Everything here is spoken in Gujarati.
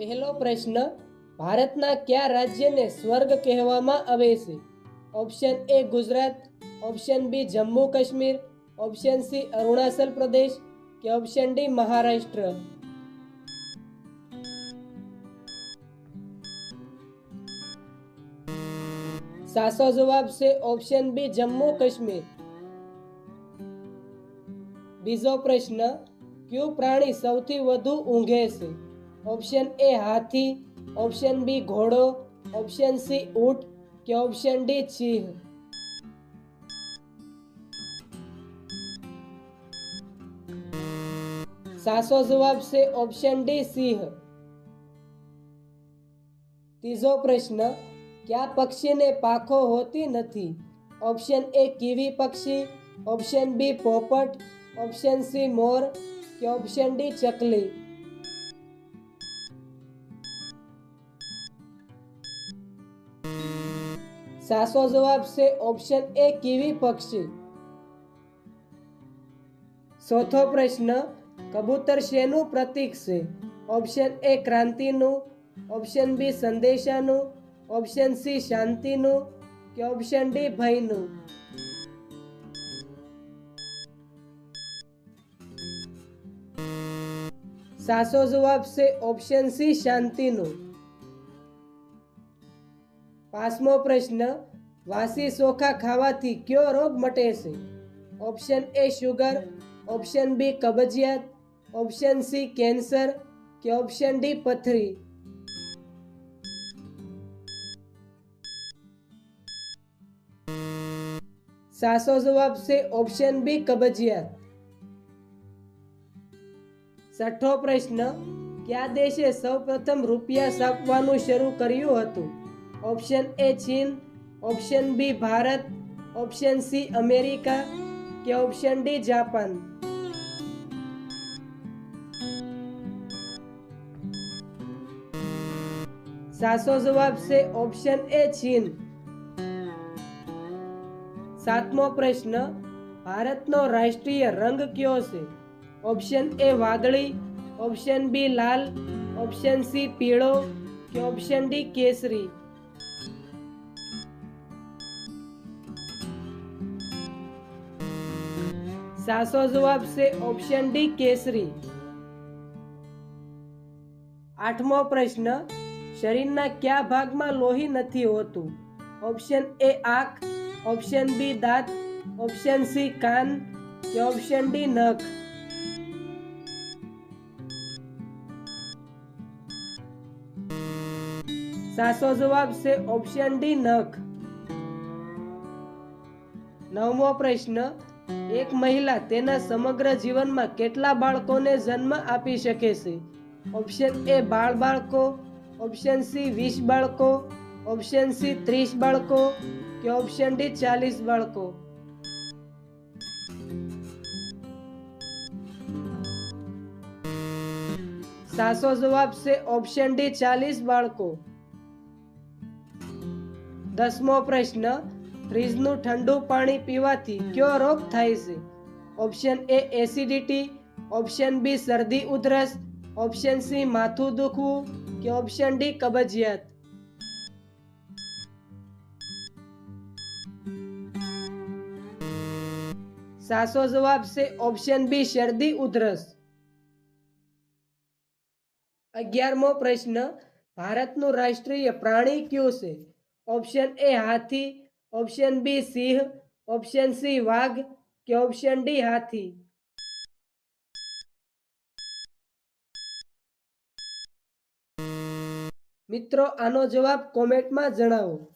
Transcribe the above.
પહેલો પ્રશ્ન, ભારતના કયા રાજ્યને સ્વર્ગ કહેવામાં આવે છે? Option A Gujarat. Option B Jammu Kashmir. Option C Arunachal Pradesh કે ઓપ્શન ડી મહારાષ્ટ્ર? સાચો જવાબ છે ઓપ્શન બી જમ્મુ કાશ્મીર. બીજો પ્રશ્ન, કયું પ્રાણી સૌથી વધુ ઊંઘે છે? ઓપ્શન એ હાથી ઓપ્શન બી ઘોડો ઓપ્શન સી ઊંટ કે ઓપ્શન ડી સિંહ સાચો જવાબ છે ઓપ્શન ડી સિંહ ત્રીજો પ્રશ્ન કયા પક્ષીને પાંખો હોતી નથી ઓપ્શન એ કીવી પક્ષી ઓપ્શન બી પોપટ ઓપ્શન સી મોર કે ઓપ્શન ડી ચકલી સાચો જવાબ છે ઓપ્શન એ કીવી પક્ષી? ચોથો પ્રશ્ન, કબૂતર શેનું પ્રતીક છે? ઓપ્શન એ ક્રાંતિનું. ઓપ્શન બી સંદેશાનું. ઓપ્શન સી શાંતિનું. કે ઓપ્શન ડી ભયનું? સાચો જવાબ છે ઓપ્શન સી શાંતિનું. પાંચમો પ્રશ્ન, વાસી ચોખા ખાવાથી કયો રોગ મટે છે option A sugar, option B કબજિયાત, ઓપ્શન સી કેન્સર કે ઓપ્શન ડી પથરી. સાચો જવાબ છે ઓપ્શન બી કબજિયાત. છઠ્ઠો પ્રશ્ન, કયા દેશે સૌપ્રથમ રૂપિયા છાપવાનું શરૂ કર્યું હતું? ઓપ્શન એ ચીન option B Bharat option C America કે ઓપ્શન ડી જાપાન સાચો જવાબ છે ઓપ્શન એ ચીન સાતમો પ્રશ્ન ભારતનો રાષ્ટ્રીય રંગ કયો છે ઓપ્શન એ વાદળી ઓપ્શન બી લાલ ઓપ્શન સી પીળો કે ઓપ્શન ડી કેસરી સાચો જવાબ છે ઓપ્શન ડી કેસરી. આઠમો પ્રશ્ન, શરીરના કયા ભાગમાં લોહી નથી હોતું? ઓપ્શન એ આંખ. ઓપ્શન બી દાંત. ઓપ્શન સી કાન કે ઓપ્શન ડી નખ. સાચો જવાબ છે ઓપ્શન ડી નખ. નવમો પ્રશ્ન એક મહિલા તેના સમગ્ર જીવનમાં કેટલા બાળકોને જન્મ આપી શકે છે? ઓપ્શન એ બાળ બાળકો. ઓપ્શન સી વીસ બાળકો. ઓપ્શન સી ત્રીસ બાળકો કે ઓપ્શન ડી ચાલીસ બાળકો? સાચો જવાબ છે ઓપ્શન ડી ચાલીસ બાળકો. દસમો પ્રશ્ન ફ્રીજનું ઠંડુ પાણી પીવાથી કયો રોગ થાય છે? Option A acidity, option B શરદી ઉધરસ, ઓપ્શન સી માથું દુખવું કે ઓપ્શન ડી કબજિયાત? સાચો જવાબ છે ઓપ્શન બી શરદી ઉધરસ. અગિયારમો પ્રશ્ન, ભારતનું રાષ્ટ્રીય પ્રાણી કયું છે? ઓપ્શન એ હાથી ઓપ્શન બી સિંહ. ઓપ્શન સી વાઘ. કે ઓપ્શન ડી હાથી. મિત્રો, આનો જવાબ કોમેન્ટમાં જણાવો.